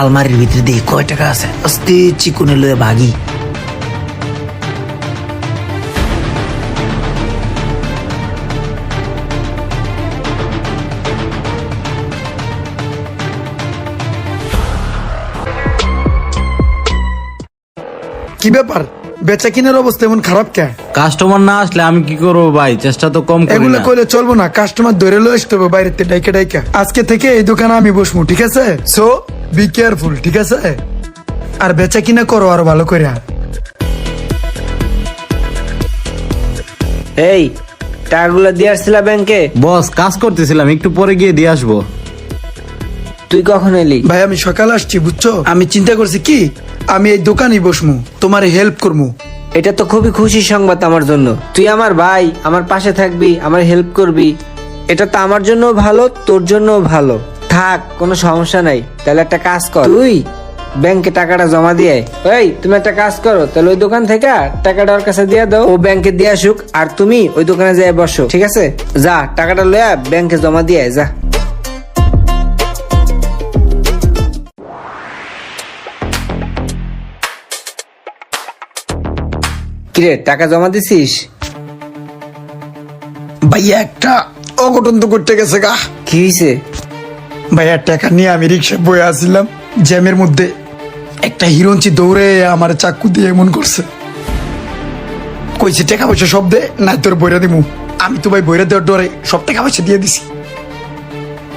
আলমারির ভিতরে দিয়ে কয় টাকা আছে? আস্তে চিকুনে লয়ে ভাগি কি ব্যাপার? বেচা কিনার অবস্থা এমন খারাপ কে? কাস্টমার না আসলে আমি কি করব ভাই? চেষ্টা তো কম করি এগুলো না। কইলে চলবো না কাস্টমার ধরে লয়ে আসতে হবে বাইরেতে ডাইকা ডাইকা। আজকে থেকে এই দোকানে আমি বসবো ঠিক আছে? সো বি কেয়ারফুল ঠিক আছে? আর বেচা কিনা করো আরও ভালো করে এই টাকাগুলো দিয়ে আসছিলা ব্যাংকে বস কাজ করতেছিলাম একটু পরে গিয়ে দিয়ে আসব। তুই কখন এলি? ভাই আমি সকালে আসছি বুঝছ? আমি চিন্তা করছি কি আমি এই দোকানেই বসমু তোমার হেল্প করব এটা তো খুবই খুশির সংবাদ আমার জন্য। তুই আমার ভাই আমার পাশে থাকবি আমার হেল্প করবি। এটা তো আমার জন্য ভালো তোর জন্য ভালো। থাক কোনো সমস্যা নাই। তাহলে একটা কাজ কর। তুই? ব্যাংকে টাকাটা জমা দিয়ে। এই তুমি একটা কাজ করো তাহলে ওই দোকান থেকে টাকাটা ওর কাছে দিয়ে দাও। ও ব্যাংকে দিয়ে আসুক আর তুমি ওই দোকানে যেয়ে বসো ঠিক আছে? যা টাকাটা লয়া ব্যাংকে জমা দিয়ে যা। কিরে টাকা জমা দিছিস? ভাইয়া একটা অঘটন তো করতে গেছে গা। কি হয়েছে ভাইয়া টাকা নিয়ে আমি রিক্সা বয়ে আসছিলাম জ্যামের মধ্যে একটা হিরঞ্চি দৌড়ে আমার চাকু দিয়ে এমন করছে। কইছে টাকা পয়সা সব দে না তোর বইরা দিমু। আমি তো ভাই বইরা দেওয়ার ডরে সব টাকা পয়সা দিয়ে দিছি।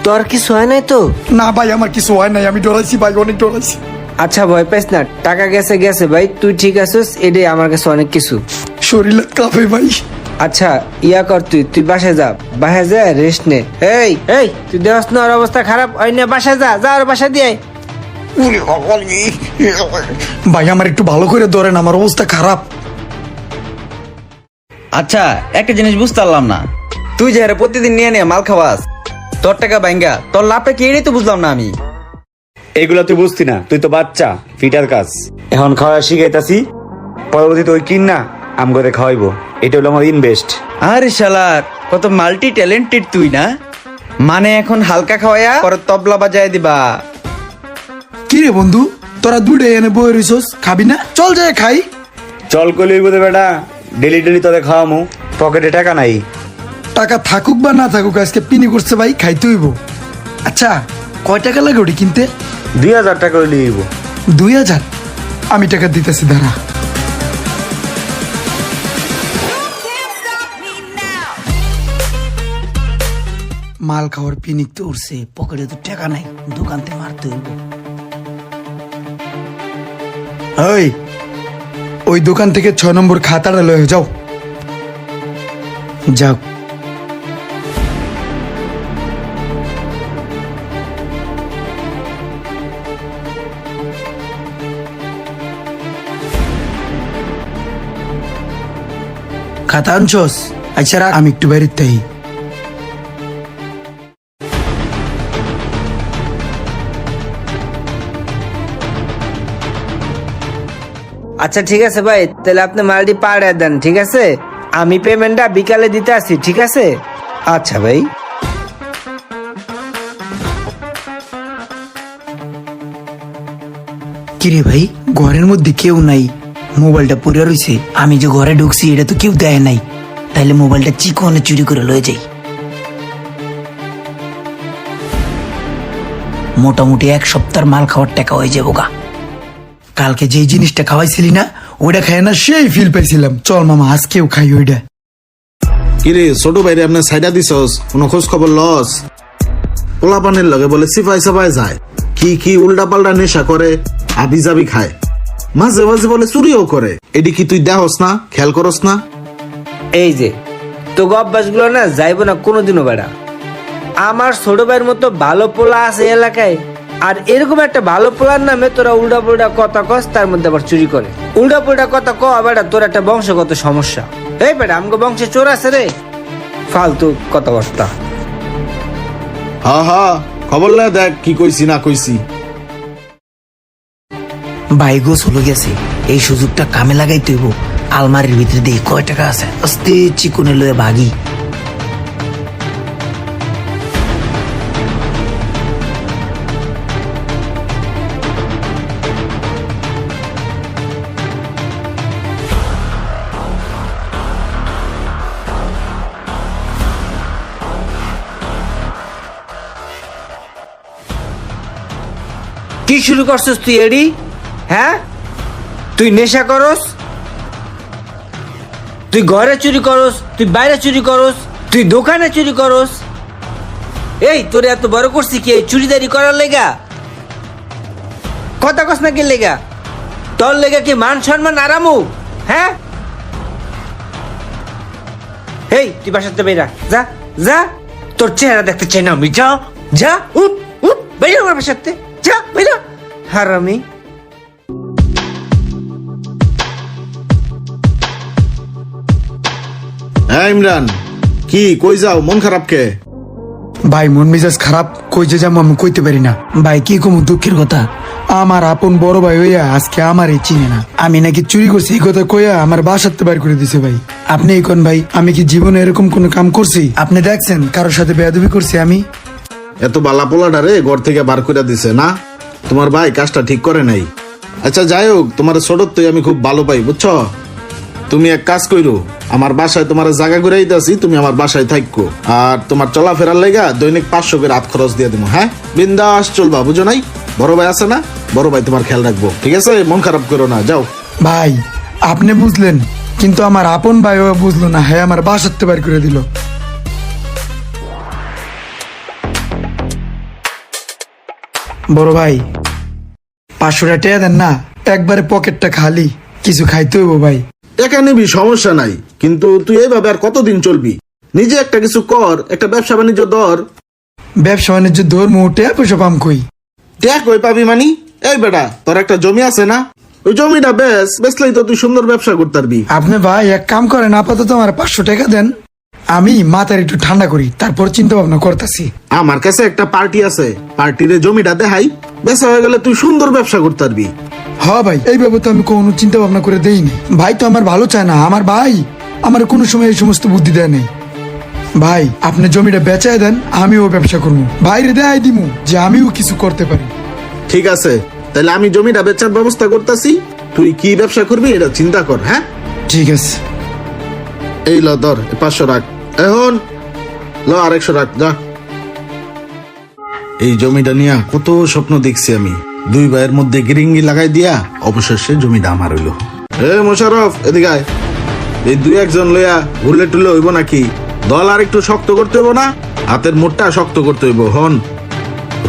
তোর কিছু হয় নাই তো? না ভাই আমার কিছু হয় নাই আমি ডরাইছি ভাই অনেক ডরাইছি। আচ্ছা ভয় পাইস না টাকা গেছে গেছে ভাই তুই ঠিক আছিস এটাই আমার কাছে অনেক কিছু। শরীর কাঁপে ভাই। আচ্ছা ইয়া কর তুই তুই বাসায় যা বাসায় যা রেস্ট নে। এই এই তুই দেওয়াস না ওর অবস্থা খারাপ ওই না বাসায় যা যা ওর বাসায় দিয়ে আয়। ভাই আমার একটু ভালো করে ধরেন আমার অবস্থা খারাপ। আচ্ছা একটা জিনিস বুঝতে পারলাম না। তুই যে হারে প্রতিদিন নিয়ে নিয়ে মাল খাওয়াস তোর টাকা ব্যাঙ্গা তোর লাভটা কি এটাই তো বুঝলাম না আমি। এগুলা তুই বুঝতি না তুই তো বাচ্চা ফিটার কাজ। এখন খাওয়া শিখাইতাছি পরবর্তীতে ওই কিন না আম করে খাওয়াইবো। এটা হলো আমার ইনভেস্ট আরে শালার কত মাল্টি ট্যালেন্টেড তুই না? মানে এখন হালকা খাওয়ায়া পরে তবলা বাজায় দিবা। কি রে বন্ধু তোরা দুটে এনে বই রইছস খাবি না? চল যায় খাই। চল কলি বোধে বেটা ডেলি ডেলি তোদের খাওয়ামু পকেটে টাকা নাই। টাকা থাকুক বা না থাকুক আজকে পিনি করছে ভাই খাইতে হইব। আচ্ছা কয় টাকা লাগে ওটি কিনতে? দুই হাজার টাকা হইলে দিব দুই হাজার? আমি টাকা দিতেছি দাঁড়া। মাল খাওয়ার পিনিক তো উঠছে পকেটে তো টাকা নাই দোকানতে মারতে হইব। ওই ওই দোকান থেকে ছয় নম্বর খাতাটা লয়ে যাও। যাও। খাতা আনছস? আচ্ছা আমি একটু বাইরে তাই আচ্ছা ঠিক আছে ভাই, তাহলে আপনি মালটি পাড়ে দেন, ঠিক আছে? আমি পেমেন্টটা বিকালে দিতে আসি, ঠিক আছে? আচ্ছা ভাই। কিরে ভাই, ঘরের মধ্যে কেউ নাই। মোবাইলটা পড়ে রয়েছে আমি যে ঘরে ঢুকছি, এটা তো কেউ দেয় নাই। তাইলে মোবাইলটা চিকনে চুরি করে লয়ে যাই। মোটামুটি এক সপ্তাহের মাল খাওয়ার টাকা হয়ে যাব গা কালকে যেই জিনিসটা খাওয়াইছিলি না ওইটা খাই না সেই ফিল পাইছিলাম। চল মামা আজকেও খাই ওইটা। কিরে ছোট ভাইরে আপনার সাইডা দিছস? কোনো খোঁজ খবর লস? পোলাপানের লগে বলে সিপাই সাপাই যায়। কি কি উল্টা পাল্টা নেশা করে আবি জাবি খায়। মাঝে মাঝে বলে চুরিও করে। এডি কি তুই দেহস না? খেয়াল করস না? এই যে তো অভ্যাসগুলো না যাইবো না কোনোদিনও বেড়া। আমার ছোট ভাইয়ের মতো ভালো পোলা আছে এলাকায় আর এরকম একটা ভালো পোলার নামে তোরা উল্টা পুল্টা কথা কস তার মধ্যে আবার চুরি করে। উল্টা পুল্টা কথা ক বেটা তোর একটা বংশগত সমস্যা। এই বেটা আমাকে বংশে চোর আছে রে। ফালতু কথাবার্তা। হা হা খবর না দেখ কি কইছি না কইছি। বাইগো চলে গেছে। এই সুযোগটা কামে লাগাই তৈব আলমারির ভিতরে দিয়ে কয় টাকা আছে? আস্তে চিকুনে লয়ে ভাগি। কি শুরু করছিস তুই, এডি? হ্যাঁ? তুই নেশা করস? তুই ঘরে চুরি করস? তুই বাইরে চুরি করস? তুই দোকানে চুরি করস? এই, তোর এত বড় করছি কি, এই চুরিদারি করার লেগা? কথা কস না কি লেগা? তোর লেগা কি মান সম্মান আরামু? হ্যাঁ? এই, তুই বাসাতে বেরা যা যা। তোর চেহারা দেখতে চাই না আমি। যা যা, উঠ উঠ। বেরো আমার বাসাতে যা বেরো হারামি হ্যাঁ ইমরান। কি কই যাও? মন খারাপ কে? ভাই মন মেজাজ খারাপ কই যে যাব আমি কইতে পারি না। ভাই কি কম দুঃখের কথা? আমার আপন বড় ভাই হইয়া আজকে আমার এই চিনে না। আমি নাকি চুরি করছি এই কথা কইয়া আমার বাসাতে বাইর করে দিছে ভাই। আপনি এই কোন ভাই? আমি কি জীবনে এরকম কোনো কাম করছি? আপনি দেখছেন কারোর সাথে বেয়াদবি করছি আমি? এত বালা পোলাটা রে, ঘর থেকে বার করে দিছে। না, তোমার ভাই কাজটা ঠিক করে নাই। আচ্ছা যাই হোক, তোমার ছোট তুই আমি খুব ভালো পাই, বুঝছ? তুমি এক কাজ কইরো, আমার বাসায় তোমার জায়গা করে দিতেছি, তুমি আমার বাসায় থাকো আর তোমার চলাফেরার লেগা দৈনিক পাঁচশো করে হাত খরচ দিয়ে দেবো হ্যাঁ? বিন্দাস চলবা, বুঝো নাই? বড় ভাই আছে না? বড় ভাই তোমার খেয়াল রাখব, ঠিক আছে? মন খারাপ করো না, যাও। ভাই, আপনি বুঝলেন, কিন্তু আমার আপন ভাইও বুঝলো না হ্যাঁ আমার বাসাতে বাইর করে দিল। বড় ভাই পাঁচশো টাকা টেয়া দেন না একবারে পকেটটা খালি কিছু খাইতে হইব ভাই। টাকা নিবি সমস্যা নাই কিন্তু তুই এইভাবে আর কতদিন চলবি? নিজে একটা কিছু কর একটা ব্যবসা বাণিজ্য ধর। ব্যবসা বাণিজ্য ধর্ম টেয়া পয়সা পাম কই? দেখ কই পাবি মানি? এই বেটা তোর একটা জমি আছে না? ওই জমিটা বেশ বেচলেই তো তুই সুন্দর ব্যবসা করতে পারবি। আপনি ভাই এক কাম করেন আপাতত আমার পাঁচশো টাকা দেন। আমি মাথার একটু ঠান্ডা করি তারপর চিন্তা ভাবনা করতেছি। আমার কাছে একটা পার্টি আছে। পার্টির জমিটা দেখাই। বেচা হয়ে গেলে তুই সুন্দর ব্যবসা করতে পারবি। হ্যাঁ ভাই এইভাবে তো আমি কোনো চিন্তা ভাবনা করে দেইনি। ভাই তো আমার ভালো চায় না। আমার ভাই আমার কোনো সময় এই সমস্ত বুদ্ধি দেয় নেই। ভাই আপনি জমিটা বেচায় দেন আমিও ব্যবসা করব। বাইরে দেয় দিমু যে আমিও কিছু করতে পারি। ঠিক আছে তাহলে আমি জমিটা বেচার ব্যবস্থা করতেছি। তুই কি ব্যবসা করবি এটা চিন্তা কর হ্যাঁ? ঠিক আছে। এই ল ধর পাঁচশো রাখ। এখন? ল আরেকশো রাখ যা। এই জমিটা নিয়ে কত স্বপ্ন দেখছি আমি। দুই ভাইয়ের মধ্যে গিরিঙ্গি লাগাই দিয়া অবশেষে জমিটা আমার হইল। এ মোশারফ এদিকে এই দুই একজন লইয়া ঘুরলে টুলে হইব নাকি? দল আর একটু শক্ত করতে হইব না? হাতের মোটটা শক্ত করতে হইব হন।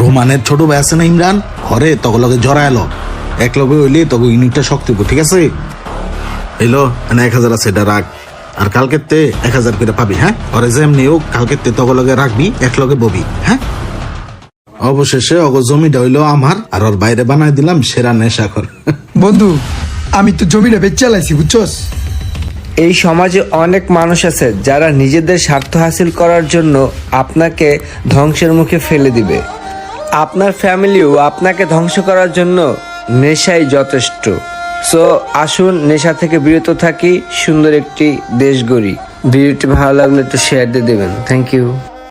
রোমানের ছোট ভাই আছে না ইমরান? ঘরে তগলগে জড়া এলো। এক লগে হইলে তবে ইউনিটটা শক্ত হইব ঠিক আছে? এলো এক হাজার আছে এটা রাখ। আর কালকের তে এক হাজার করে পাবি হ্যাঁ? ওরে যেমনি হোক কালকের তে তগলগে রাখবি এক লগে ববি হ্যাঁ? অবশেষে অগ জমিটা হইল আমার আর ওর বাইরে বানাই দিলাম সেরা নেশাখর। বন্ধু আমি তো জমিটা বেচে লাইছি বুঝছস? এই সমাজে অনেক মানুষ আছে যারা নিজেদের স্বার্থ হাসিল করার জন্য আপনাকে ধ্বংসের মুখে ফেলে দিবে। আপনার ফ্যামিলিও আপনাকে ধ্বংস করার জন্য নেশাই যথেষ্ট। সো আসুন নেশা থেকে বিরত থাকি, সুন্দর একটি দেশ গড়ি ভিডিওটি ভালো লাগলে একটু শেয়ার দিয়ে দেবেন। Thank you